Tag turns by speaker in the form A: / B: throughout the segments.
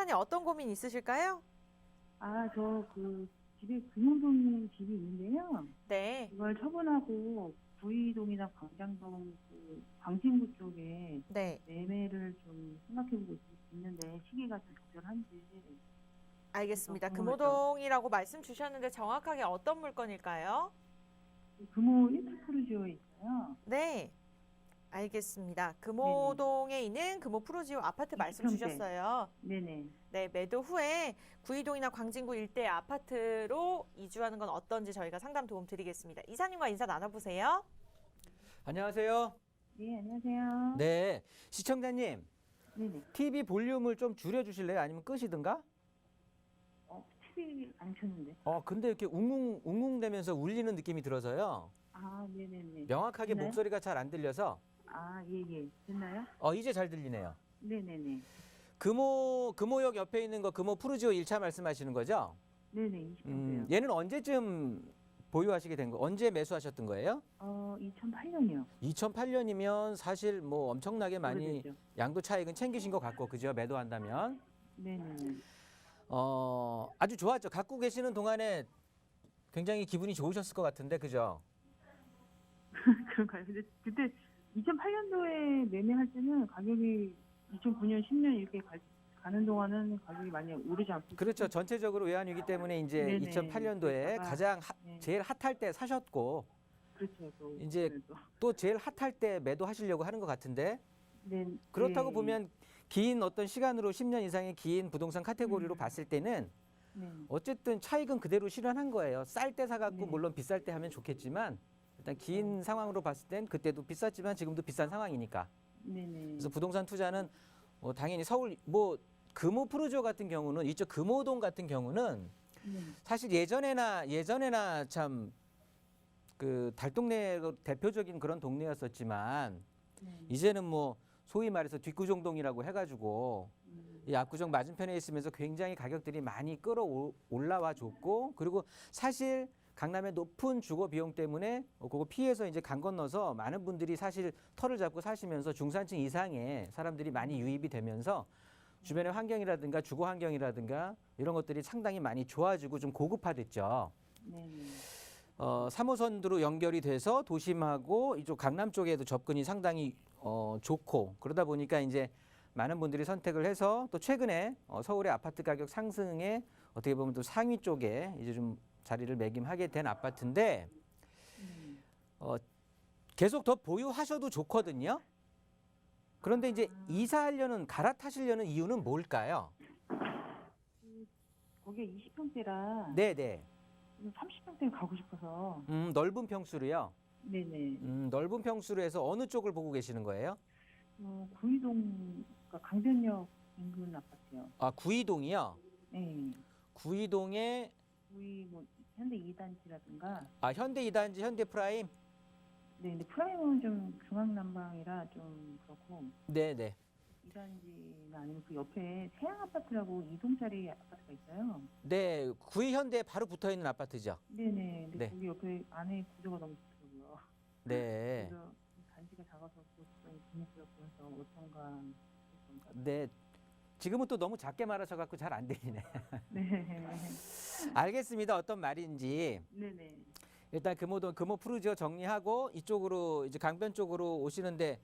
A: 시청자님 어떤 고민 있으실까요?
B: 아, 저 그 집에 금호동 집이 있는데요.
A: 네.
B: 그걸 처분하고 구이동이나 광장동 그 광진구 쪽에
A: 네.
B: 매매를 좀 생각해보고 있- 있는데 시기가 좀 적절한지.
A: 알겠습니다. 금호동이라고 말씀 주셨는데 정확하게 어떤 물건일까요?
B: 금호 1차 프로지오에 있어요.
A: 네. 알겠습니다. 금호동에 있는 금호 프로지오 아파트 말씀
B: 20평대.
A: 주셨어요.
B: 네네.
A: 네, 매도 후에 구이동이나 광진구 일대 아파트로 이주하는 건 어떤지 저희가 상담 도움 드리겠습니다. 이사님과 인사 나눠보세요.
C: 안녕하세요.
B: 네, 안녕하세요.
C: 네, 시청자님,
B: 네네.
C: TV 볼륨을 좀 줄여주실래요? 아니면 끄시든가?
B: 어, TV 안 켰는데.
C: 어, 근데 이렇게 웅웅 웅웅대면서 울리는 느낌이 들어서요.
B: 아, 네네네.
C: 명확하게
B: 됐나요?
C: 목소리가 잘 안 들려서
B: 아, 예, 예. 됐나요?
C: 어, 이제 잘 들리네요.
B: 네네네.
C: 금호 금호역 옆에 있는 거 금호 푸르지오 1차 말씀하시는 거죠?
B: 네네, 20평대요.
C: 음, 얘는 언제쯤 보유하시게 된 거? 언제 매수하셨던 거예요?
B: 어, 2008년이요.
C: 2008년이면 사실 뭐 엄청나게 많이
B: 오래됐죠.
C: 양도 차익은 챙기신 것 같고 그죠? 매도한다면.
B: 네네네.
C: 어, 아주 좋았죠. 갖고 계시는 동안에 굉장히 기분이 좋으셨을 것 같은데, 그죠?
B: 그런가요? 근데 그때 2008년도에 매매할 때는 가격이 2009년, 10년 이렇게 가, 가는 동안은 가격이 많이 오르지 않고
C: 그렇죠. 전체적으로 외환위기 때문에 이제
B: 네네.
C: 2008년도에
B: 그러다가,
C: 가장 하-
B: 네.
C: 제일 핫할 때 사셨고
B: 그렇죠. 또
C: 이제
B: 그래도.
C: 또 제일 핫할 때 매도하시려고 하는 것 같은데
B: 네,
C: 그렇다고
B: 네,
C: 보면 긴 어떤 시간으로 10년 이상의 긴 부동산 카테고리로
B: 음.
C: 봤을 때는
B: 네.
C: 어쨌든 차익은 그대로 실현한 거예요. 쌀 때 사갖고
B: 네.
C: 물론 비쌀 때 하면 좋겠지만 일단 긴 상황으로 봤을 땐 그때도 비쌌지만 지금도 비싼 상황이니까
B: 네네.
C: 그래서 부동산 투자는 뭐 당연히 서울 뭐 금호 프로조 같은 경우는 이쪽 금호동 같은 경우는
B: 네.
C: 사실 예전에나 예전에나 참 그 달동네 대표적인 그런 동네였었지만
B: 네.
C: 이제는 뭐 소위 말해서 뒷구정동이라고 해가지고
B: 음,
C: 이 압구정 맞은편에 있으면서 굉장히 가격들이 많이 끌어올라와 줬고 그리고 사실 강남의 높은 주거 비용 때문에 어, 그거 피해서 이제 강 건너서 많은 분들이 사실 터를 잡고 사시면서 중산층 이상의 사람들이 많이 유입이 되면서 주변의 환경이라든가 주거 환경이라든가 이런 것들이 상당히 많이 좋아지고 좀 고급화됐죠.
B: 네.
C: 어, 3호선도로 연결이 돼서 도심하고 이쪽 강남 쪽에도 접근이 상당히 어, 좋고 그러다 보니까 이제 많은 분들이 선택을 해서 또 최근에 어, 서울의 아파트 가격 상승에 어떻게 보면 또 상위 쪽에 이제 좀 자리를 매김하게 된 아파트인데
B: 음.
C: 어, 계속 더 보유하셔도 좋거든요. 그런데 이제 이사하려는 갈아타시려는 이유는 뭘까요?
B: 거기가 20평대라
C: 네, 네.
B: 30평대 가고 싶어서
C: 음, 넓은 평수로요.
B: 네네.
C: 음, 넓은 평수로 해서 어느 쪽을 보고 계시는 거예요?
B: 어, 구이동 그러니까 강변역 인근 아파트요.
C: 아, 구이동이요.
B: 네.
C: 구이동에
B: 구이 뭐 현대 2단지라든가
C: 아 현대 이단지 현대 프라임
B: 네, 근데 프라임은 좀 중앙난방이라 좀 그렇고
C: 네네
B: 2단지나 아니면 그 옆에 태양 아파트라고 2동짜리 아파트가 있어요.
C: 네 구이 현대 바로 붙어 있는 아파트죠
B: 네네. 근데
C: 네.
B: 거기 옆에 안에 구조가 너무 좋더라고요.
C: 네
B: 그래서 단지가 작아서 좀 재밌었고 해서 어떤가.
C: 네. 지금은 또 너무 작게 말하셔 갖고 잘 안 들리네
B: 네.
C: 알겠습니다 어떤 말인지
B: 네네.
C: 일단 금호동 금호 푸르지오 정리하고 이쪽으로 이제 강변 쪽으로 오시는데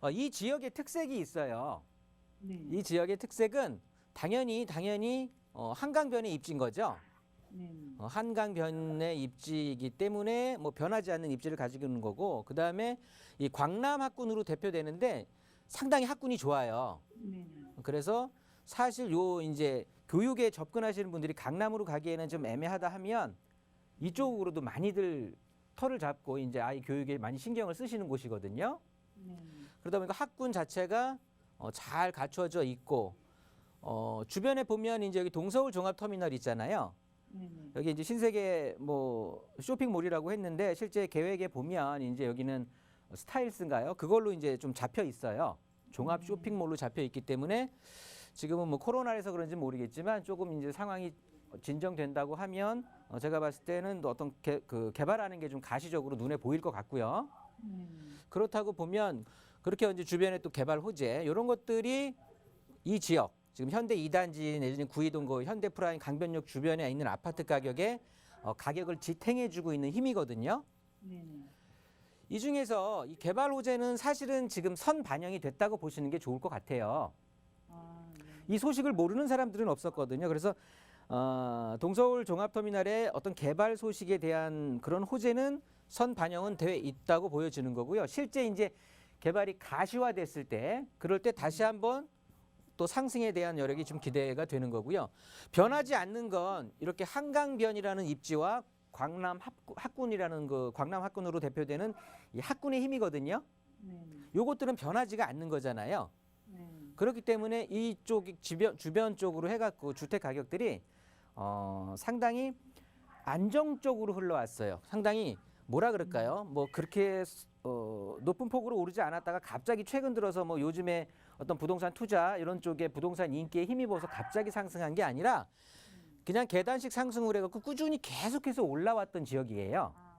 C: 어, 이 지역의 특색이 있어요
B: 네.
C: 이 지역의 특색은 당연히 당연히 어, 한강변에 입지인 거죠
B: 네.
C: 어, 한강변의 입지이기 때문에 뭐 변하지 않는 입지를 가지고 있는 거고 그 다음에 이 광남 학군으로 대표되는데 상당히 학군이 좋아요.
B: 네.
C: 그래서 사실 요 이제 교육에 접근하시는 분들이 강남으로 가기에는 좀 애매하다 하면 이쪽으로도 많이들 터를 잡고 이제 아이 교육에 많이 신경을 쓰시는 곳이거든요.
B: 네.
C: 그러다 보니까 학군 자체가 어, 잘 갖춰져 있고 어, 주변에 보면 이제 여기 동서울 종합터미널 있잖아요.
B: 네.
C: 여기 이제 신세계 뭐 쇼핑몰이라고 했는데 실제 계획에 보면 이제 여기는 스타일스인가요? 그걸로 이제 좀 잡혀 있어요. 종합 쇼핑몰로 잡혀 있기 때문에 지금은 뭐 코로나라서 그런지 모르겠지만 조금 이제 상황이 진정된다고 하면 어 제가 봤을 때는 또 어떤 개, 그 개발하는 게 좀 가시적으로 눈에 보일 것 같고요.
B: 네.
C: 그렇다고 보면 그렇게 이제 주변에 또 개발 호재 이런 것들이 이 지역 지금 현대 2단지 내지는 구이동 그 현대 프라임 강변역 주변에 있는 아파트 가격에 어, 가격을 지탱해주고 있는 힘이거든요.
B: 네네.
C: 이 중에서 이 개발 호재는 사실은 지금 선 반영이 됐다고 보시는 게 좋을 것 같아요.
B: 아, 네.
C: 이 소식을 모르는 사람들은 없었거든요. 그래서 어, 동서울 종합터미널의 어떤 개발 소식에 대한 그런 호재는 선 반영은 돼 있다고 보여지는 거고요. 실제 이제 개발이 가시화됐을 때 그럴 때 다시 한번 또 상승에 대한 여력이 좀 기대가 되는 거고요. 변하지 않는 건 이렇게 한강변이라는 입지와 광남 학군, 학군 이라는 그 광남 학군으로 대표되는 이 학군의 힘이거든요. 요것들은 변하지가 않는 거잖아요.
B: 네.
C: 그렇기 때문에 이쪽 주변 주변 쪽으로 해갖고 주택 가격들이 어, 상당히 안정적으로 흘러왔어요. 상당히 뭐라 그럴까요? 뭐 그렇게 어, 높은 폭으로 오르지 않았다가 갑자기 최근 들어서 뭐 요즘에 어떤 부동산 투자 이런 쪽에 부동산 인기에 힘입어서 갑자기 상승한 게 아니라 그냥 계단식 상승을 해갖고 꾸준히 계속해서 올라왔던 지역이에요.
B: 아,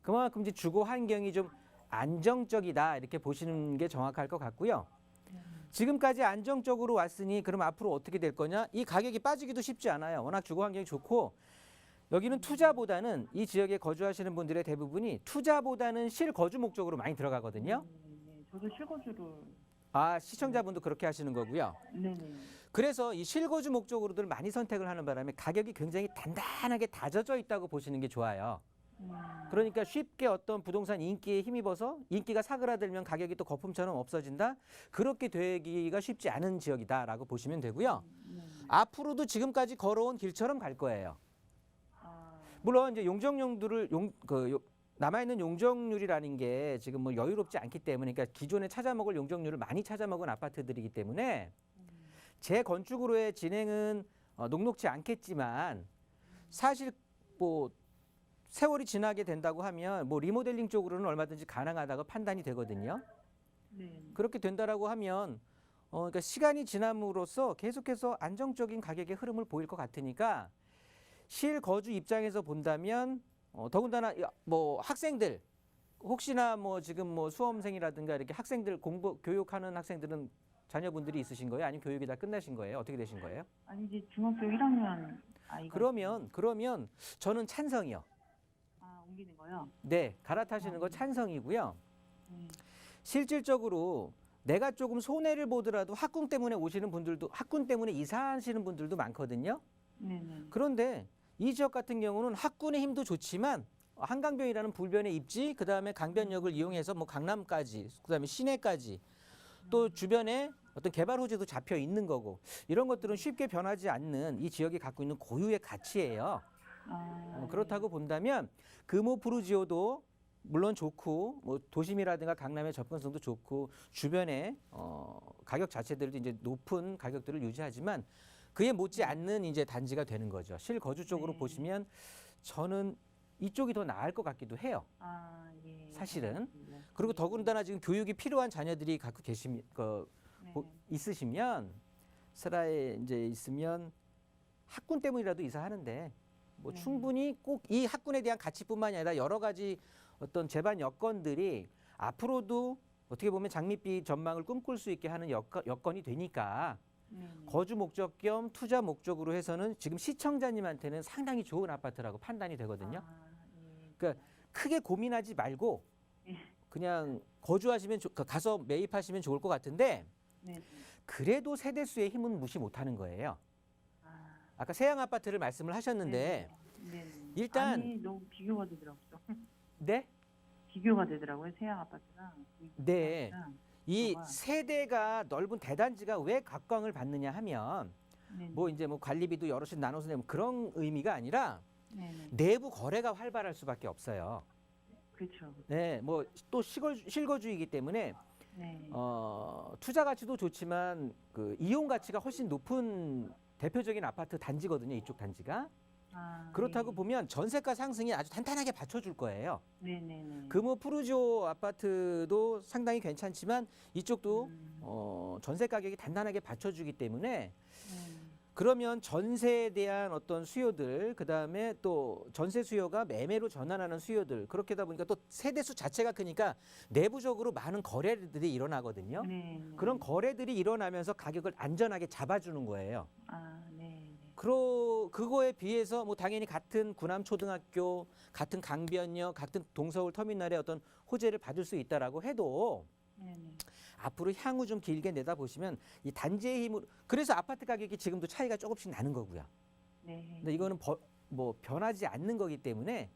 C: 그만큼 이제 주거 환경이 좀 안정적이다 이렇게 보시는 게 정확할 것 같고요. 지금까지 안정적으로 왔으니 그럼 앞으로 어떻게 될 거냐? 이 가격이 빠지기도 쉽지 않아요. 워낙 주거 환경이 좋고 여기는 투자보다는 이 지역에 거주하시는 분들의 대부분이 투자보다는 실거주 목적으로 많이 들어가거든요.
B: 네네. 저도 실거주를.
C: 아 시청자분도 그렇게 하시는 거고요.
B: 네네.
C: 그래서 이 실거주 목적으로들 많이 선택을 하는 바람에 가격이 굉장히 단단하게 다져져 있다고 보시는 게 좋아요.
B: 음,
C: 그러니까 쉽게 어떤 부동산 인기에 힘입어서 인기가 사그라들면 가격이 또 거품처럼 없어진다. 그렇게 되기가 쉽지 않은 지역이다라고 보시면 되고요.
B: 네.
C: 앞으로도 지금까지 걸어온 길처럼 갈 거예요.
B: 아,
C: 물론 이제 용적률들을 용그 남아 있는 용적률이라는 게 지금 뭐 여유롭지 않기 때문에 그러니까 기존에 찾아먹을 용적률을 많이 찾아먹은 아파트들이기 때문에 재건축으로의 진행은 어, 녹록지 않겠지만 사실 뭐 세월이 지나게 된다고 하면 뭐 리모델링 쪽으로는 얼마든지 가능하다고 판단이 되거든요.
B: 네.
C: 그렇게 된다라고 하면 어 그러니까 시간이 지남으로써 계속해서 안정적인 가격의 흐름을 보일 것 같으니까 실거주 입장에서 본다면 어 더군다나 야, 뭐 학생들 혹시나 뭐 지금 뭐 수험생이라든가 이렇게 학생들 공부 교육하는 학생들은 자녀분들이 있으신 거예요? 아니면 교육이 다 끝나신 거예요? 어떻게 되신 거예요?
B: 아니 이제 중학교 1학년 아이가.
C: 그러면 그러면 저는 찬성이요.
B: 아 옮기는 거요.
C: 네, 갈아타시는 거 찬성이고요.
B: 네.
C: 실질적으로 내가 조금 손해를 보더라도 학군 때문에 오시는 분들도 학군 때문에 이사하시는 분들도 많거든요.
B: 네네.
C: 그런데 이 지역 같은 경우는 학군의 힘도 좋지만 한강변이라는 불변의 입지, 그 다음에 강변역을 이용해서 뭐 강남까지, 그 다음에 시내까지 또 주변에 어떤 개발 호재도 잡혀 있는 거고 이런 것들은 쉽게 변하지 않는 이 지역이 갖고 있는 고유의 가치예요.
B: 아,
C: 어, 그렇다고 본다면 금호 푸르지오도 물론 좋고 뭐 도심이라든가 강남의 접근성도 좋고 주변에 어, 가격 자체들도 이제 높은 가격들을 유지하지만 그에 못지 않는 이제 단지가 되는 거죠. 실거주 쪽으로
B: 네.
C: 보시면 저는 이쪽이 더 나을 것 같기도 해요.
B: 아, 예.
C: 사실은.
B: 알겠습니다.
C: 그리고 더군다나 지금 교육이 필요한 자녀들이 갖고 계시 그,
B: 네.
C: 보- 있으시면 슬라에 이제 있으면 학군 때문이라도 이사하는데 뭐
B: 네.
C: 충분히 꼭 이 학군에 대한 가치뿐만이 아니라 여러 가지 어떤 재반 여건들이 앞으로도 어떻게 보면 장밋빛 전망을 꿈꿀 수 있게 하는 여건, 여건이 되니까
B: 네.
C: 거주 목적 겸 투자 목적으로 해서는 지금 시청자님한테는 상당히 좋은 아파트라고 판단이 되거든요.
B: 아, 예.
C: 그러니까 크게 고민하지 말고
B: 예.
C: 그냥 거주하시면 좋- 가서 매입하시면 좋을 것 같은데
B: 네.
C: 그래도 세대수의 힘은 무시 못하는 거예요.
B: 아,
C: 아까 세양 아파트를 말씀을 하셨는데
B: 네. 네.
C: 일단-
B: 아니, 너무 비교가 되더라고요.
C: 네,
B: 비교가 되더라고요. 세양 아파트랑. 이
C: 네.
B: 아파트랑.
C: 이? 세대가 넓은 대단지가 왜 각광을 받느냐 하면
B: 네.
C: 뭐 이제 뭐 관리비도 여럿이 나눠서 내면 그런 의미가 아니라
B: 네. 네.
C: 내부 거래가 활발할 수밖에 없어요.
B: 그렇죠.
C: 네, 뭐 또 실거주이기 때문에
B: 네.
C: 어, 투자 가치도 좋지만 그 이용 가치가 훨씬 높은 대표적인 아파트 단지거든요. 이쪽 단지가.
B: 아,
C: 그렇다고
B: 네.
C: 보면 전세가 상승이 아주 탄탄하게 받쳐줄 거예요.
B: 네, 네, 네.
C: 금호 푸르지오 아파트도 상당히 괜찮지만 이쪽도
B: 음,
C: 어, 전세 가격이 단단하게 받쳐주기 때문에
B: 네.
C: 그러면 전세에 대한 어떤 수요들, 그 다음에 또 전세 수요가 매매로 전환하는 수요들, 그렇게 하다 보니까 또 세대수 자체가 크니까 내부적으로 많은 거래들이 일어나거든요.
B: 네. 네.
C: 그런 거래들이 일어나면서 가격을 안전하게 잡아주는 거예요.
B: 아, 네. 네.
C: 그러, 그거에 비해서 뭐 당연히 같은 구남 초등학교, 같은 강변역, 같은 동서울 터미널의 어떤 호재를 받을 수 있다라고 해도
B: 네, 네.
C: 앞으로 향후 좀 길게 내다보시면 이 단지의 힘으로 그래서 아파트 가격이 지금도 차이가 조금씩 나는 거고요.
B: 네.
C: 근데 이거는 버- 뭐 변하지 않는 거기 때문에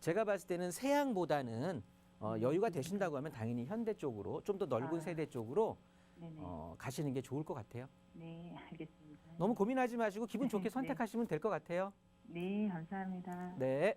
C: 제가 봤을 때는 세양보다는 어, 여유가 되신다고 하면 당연히 현대 쪽으로 좀 더 넓은
B: 아.
C: 세대 쪽으로
B: 네, 네.
C: 어, 가시는 게 좋을 것 같아요.
B: 네, 알겠습니다.
C: 너무 고민하지 마시고 기분 좋게
B: 네.
C: 선택하시면 될 것 같아요.
B: 네, 감사합니다.
C: 네.